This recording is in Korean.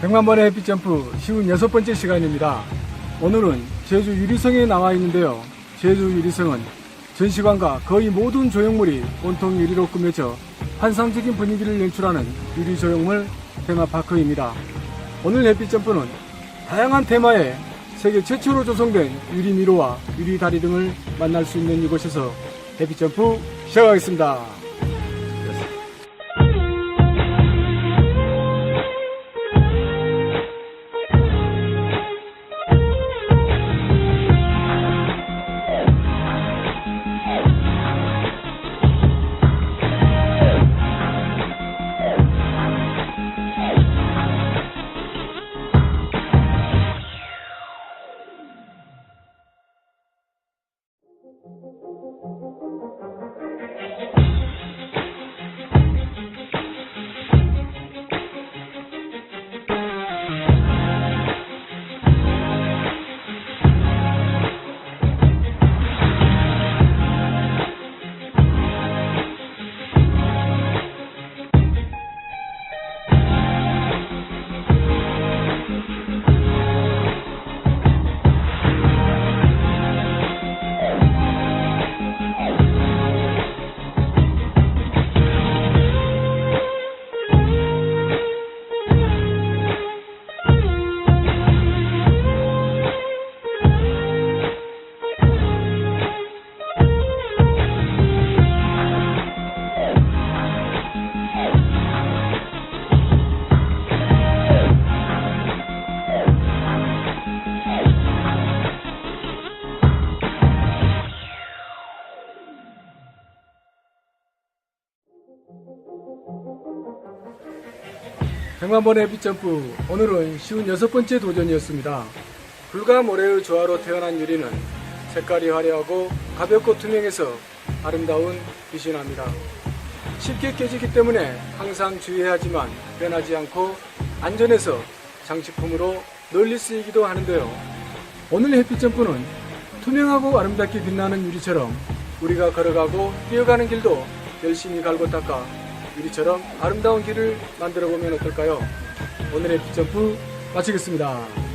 백만 번의 햇빛 점프 쉬운 여섯 번째 시간입니다. 오늘은 제주 유리성에 나와 있는데요. 제주 유리성은 전시관과 거의 모든 조형물이 온통 유리로 꾸며져 환상적인 분위기를 연출하는 유리 조형물 테마파크입니다. 오늘 햇빛 점프는 다양한 테마의 세계 최초로 조성된 유리 미로와 유리 다리 등을 만날 수 있는 이곳에서 햇빛 점프 시작하겠습니다. 백만 번의 햇빛점프 오늘은 쉬운 여섯 번째 도전이었습니다. 불과 모래의 조화로 태어난 유리는 색깔이 화려하고 가볍고 투명해서 아름다운 빛이 납니다. 쉽게 깨지기 때문에 항상 주의해야 하지만 변하지 않고 안전해서 장식품으로 널리 쓰이기도 하는데요. 오늘 햇빛점프는 투명하고 아름답게 빛나는 유리처럼 우리가 걸어가고 뛰어가는 길도 열심히 갈고 닦아 유리처럼 아름다운 길을 만들어 보면 어떨까요? 오늘의 햇빛점프 마치겠습니다.